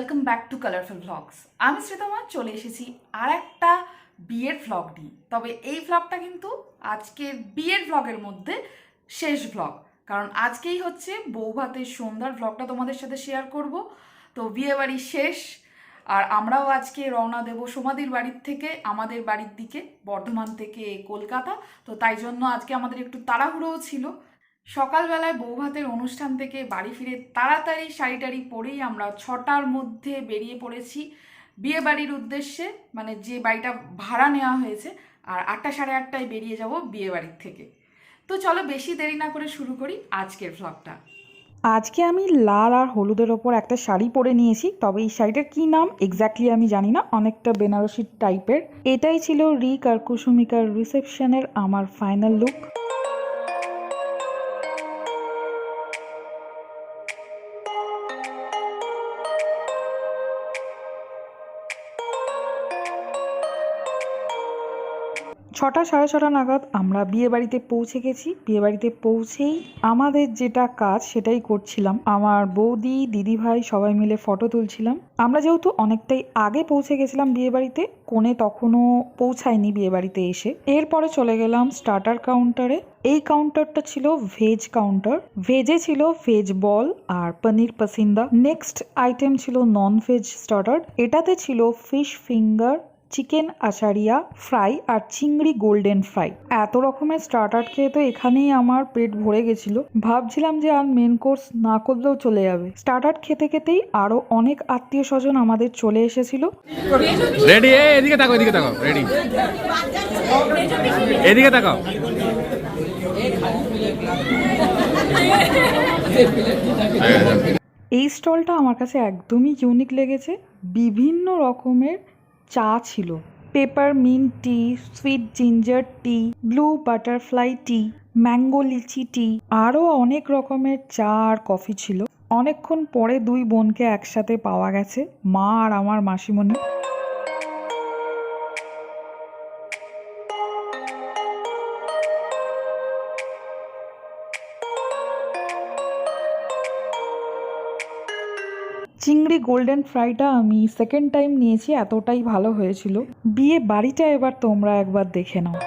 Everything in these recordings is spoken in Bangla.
Welcome back to colourful vlogs আমি শ্রীতমা, চলে এসেছি আর একটা বিয়ের ভ্লগ নিয়ে। তবে এই ভ্লগটা কিন্তু আজকের বিয়ের ভ্লগের মধ্যে শেষ ভ্লগ কারণ আজকেই হচ্ছে বৌভাতের সন্ধ্যার ভ্লগটা তোমাদের সাথে শেয়ার করব। তো বিয়ে বাড়ি শেষ, আর আমরাও আজকে রওনা দেব সোমাদির বাড়ির থেকে, আমাদের বাড়ির দিকে, বর্ধমান থেকে কলকাতা। তো তাই জন্য আজকে আমাদের একটু তাড়াহুড়োও ছিল। সকালবেলায় বৌভাতের অনুষ্ঠান থেকে বাড়ি ফিরে তাড়াতাড়ি শাড়ি টাড়ি পরেই আমরা ছটার মধ্যে বেরিয়ে পড়েছি। বিয়ে বাড়ির উদ্দেশ্যে মানে যে বাড়িটা ভাড়া নেওয়া হয়েছে, আর আটটা সাড়ে আটটায় বেরিয়ে যাব বিয়ে বাড়ির থেকে। তো চলো বেশি দেরি না করে শুরু করি আজকের ভ্লগটা আজকে আমি লাল আর হলুদের ওপর একটা শাড়ি পরে নিয়েছি, তবে এই শাড়িটার কি নাম এক্স্যাক্টলি আমি জানি না, অনেকটা বেনারসি টাইপের এটাই ছিল রিক আর কুসুমিকার রিসেপশনের আমার ফাইনাল লুক ছটা সাড়ে ছটা নাগাদ আমরা বিয়ে বাড়িতে পৌঁছে গেছি। বিয়ে বাড়িতে পৌঁছেই আমাদের যেটা কাজ সেটাই করছিলাম। আমার বৌদি, দিদিভাই সবাই মিলে ফটো তুলছিলাম। আমরা যেহেতু অনেকটাই আগে পৌঁছে গেছিলাম বিয়ে বাড়িতে কোণে তখনও পৌঁছায়নি বিয়ে বাড়িতে এসে। এরপরে চলে গেলাম স্টার্টার কাউন্টারে এই কাউন্টারটা ছিল ভেজ কাউন্টার ভেজে ছিল ভেজ বল আর পনির পাসিন্দা নেক্সট আইটেম ছিল নন ভেজ স্টার্টার এটাতে ছিল fish finger chicken achari fry আর চিংড়ি গোল্ডেন ফ্রাই। এত রকমের স্টার্টার খেয়ে তো এখানেই আমার পেট ভরে গেছিল। ভাবছিলাম যে আর মেন কোর্স না করলেও চলে যাবে। স্টার্টার খেতে খেতেই আরও অনেক আত্মীয় স্বজন আমাদের চলে এসেছিল। রেডি এদিকে তাকাও এদিকে তাকাও। রেডি এদিকে তাকাও। এই স্টলটা আমার কাছে একদমই ইউনিক লেগেছে। বিভিন্ন রকমের চা ছিল। Peppermint tea, sweet ginger tea, blue butterfly tea, mango lychee tea, আরও অনেক রকমের চা আর কফি ছিল। অনেকক্ষণ পরে দুই বোনকে একসাথে পাওয়া গেছে, মা আর আমার মাসিমণি। চিংড়ি গোল্ডেন ফ্রাইটা আমি সেকেন্ড টাইম নিয়েছি, এতটাই ভালো হয়েছিল। বিয়ে বাড়িটা এবার তোমরা একবার দেখে নাও।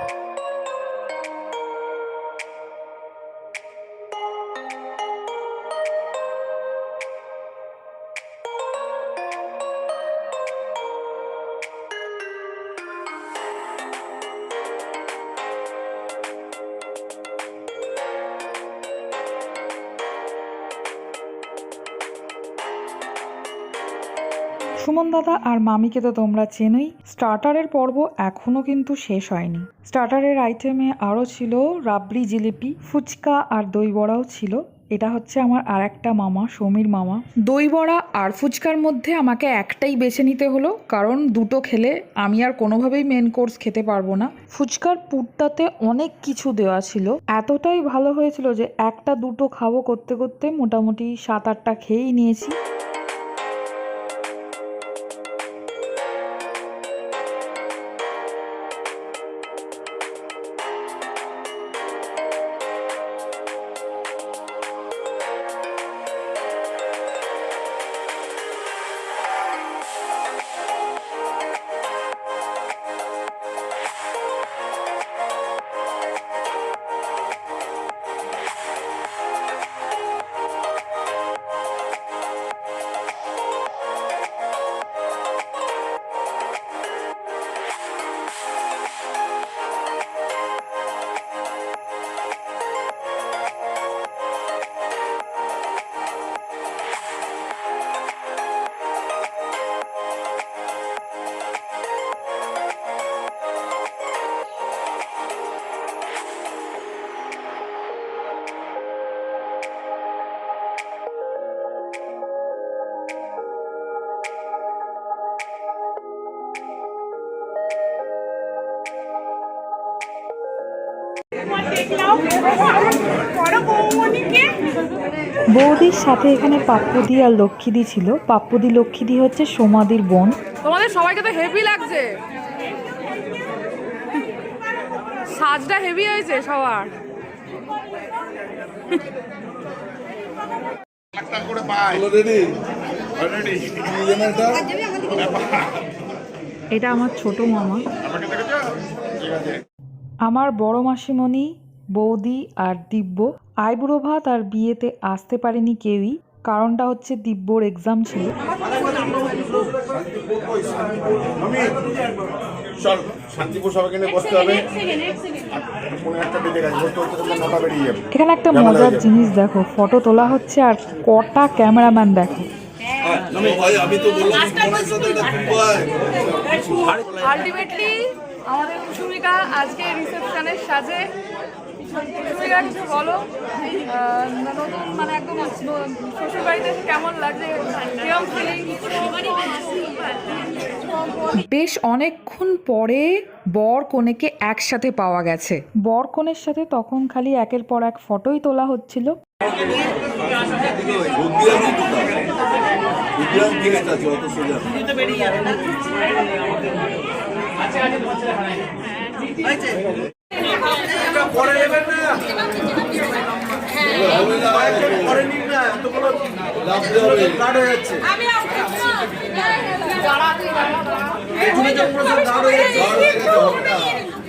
সুমন দাদা আর মামিকে তো তোমরা চেনোই। স্টার্টারের পর্ব এখনও কিন্তু শেষ হয়নি। স্টার্টারের আইটেমে আরও ছিল রাবড়ি জিলিপি, ফুচকা আর দই বড়াও ছিল। এটা হচ্ছে আমার আর একটা মামা, সমীর মামা। দই বড়া আর ফুচকার মধ্যে আমাকে একটাই বেছে নিতে হলো, কারণ দুটো খেলে আমি আর কোনোভাবেই মেন কোর্স খেতে পারব না। ফুচকার পুরটাতে অনেক কিছু দেওয়া ছিল। এতটাই ভালো হয়েছিল যে একটা দুটো খাব করতে করতে মোটামুটি সাত আটটা খেয়েই নিয়েছি। বৌদির সাথে এখানে পাপ্পুদি আর লক্ষ্মীদি ছিল। পাপ্পুদি লক্ষ্মীদি হচ্ছে সোমাদির বোন। তোমাদের সবাইকে তো হেভি লাগছে। সাজটা হেভি হয়েছে সবার। এটা আমার ছোট মামা। আমার বড় মাসিমণি বৌদি আর দিব্য। আইবুড়ো ভাত আর বিয়েতে আসতে পারেনি কেউই কারণটা হচ্ছে দিব্যর এক্সাম ছিল। এখানে একটা মজার জিনিস দেখো ফটো তোলা হচ্ছে আর কটা ক্যামেরাম্যান দেখো। খুলবাই আলটিমেটলি আমাদের কুসুমিকা আজকে রিসেপশনের সাজে কিছু বলো নতুন মানে একদম শ্বশুর বাড়িতে কেমন লাগছে? কিরম ফিলিং বেশ অনেকক্ষণ পরে বর কনেকে একসাথে পাওয়া গেছে। বর কনের সাথে তখন খালি একের পর এক ফটোই তোলা হচ্ছিল। বুদ্ধিরামই অত সোজা লাফতে হবে কাট হয়ে যাচ্ছে না।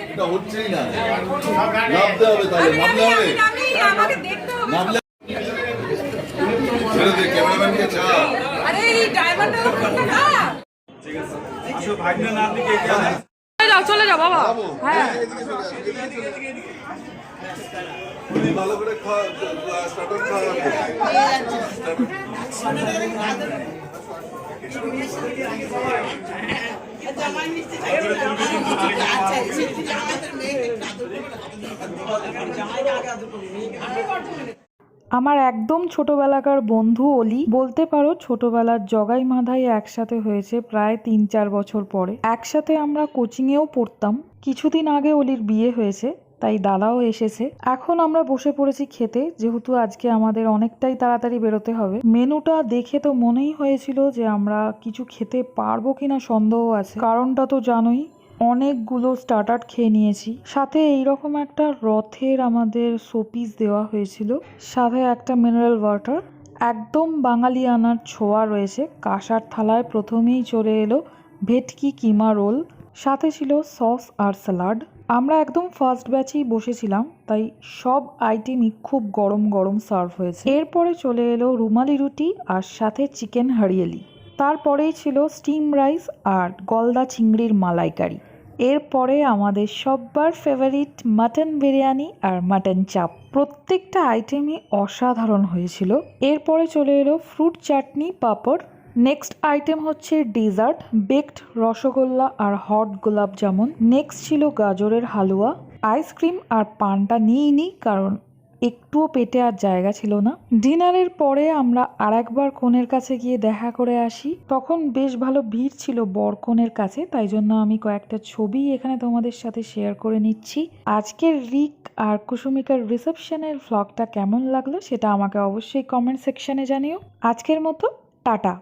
এটা হচ্ছেই না নামতে হবে তাহলে নামলে হবে নামলে ছেড়ে দে ক্যামেরাম্যানকে চা চলে যাও চলে যাও বাবা হ্যাঁ ভালো করে খাওয়া আমার একদম ছোটবেলাকার বন্ধু অলি, বলতে পারো ছোটবেলার জগাই মাধাই একসাথে হয়েছে প্রায় তিন চার বছর পরে। একসাথে আমরা কোচিংয়েও পড়তাম। কিছুদিন আগে অলির বিয়ে হয়েছে, তাই দাদাও এসেছে। এখন আমরা বসে পড়েছি খেতে, যেহেতু আজকে আমাদের অনেকটাই তাড়াতাড়ি বেরোতে হবে। মেনুটা দেখে তো মনেই হয়েছিল যে আমরা কিছু খেতে পারব কিনা সন্দেহ আছে। কারণটা তো জানোই অনেকগুলো স্টার্টার খেয়ে নিয়েছি। সাথে এইরকম একটা রথের আমাদের শোপিস দেওয়া হয়েছিল। সাথে একটা মিনারেল ওয়াটার। একদম বাঙালি আনার ছোঁয়া রয়েছে। কাঁসার থালায় প্রথমেই চলে এলো ভেটকি কিমা রোল। সাথে ছিল সস আর স্যালাড। আমরা একদম ফার্স্ট ব্যাচেই বসেছিলাম, তাই সব আইটেমই খুব গরম গরম সার্ভ হয়েছে। এরপরে চলে এলো রুমালি রুটি আর সাথে চিকেন হারিয়েলি। তারপরেই ছিল স্টিম রাইস আর গলদা চিংড়ির মালাইকারি। এরপরে আমাদের সব্বার ফেভারিট মাটন বিরিয়ানি আর মাটন চাপ প্রত্যেকটা আইটেমই অসাধারণ হয়েছিল। এরপরে চলে এলো fruit chutney papad. Next item হচ্ছে ডেজার্ট বেকড রসগোল্লা আর হট গোলাপ জামুন নেক্সট ছিল গাজরের হালুয়া। আইসক্রিম আর পানটা নিই নি কারণ একটুও পেটে আর জায়গা ছিল না। ডিনারের পরে আমরা আর একবার কনের কাছে গিয়ে দেখা করে আসি। তখন বেশ ভালো ভিড় ছিল বর কনের কাছে, তাই জন্য আমি কয়েকটা ছবি এখানে তোমাদের সাথে শেয়ার করে নিচ্ছি। আজকের রিক আর কুসুমিকার রিসেপশনের ভ্লগটা কেমন লাগল সেটা আমাকে অবশ্যই কমেন্ট সেকশনে জানিও। আজকের মতো, টাটা।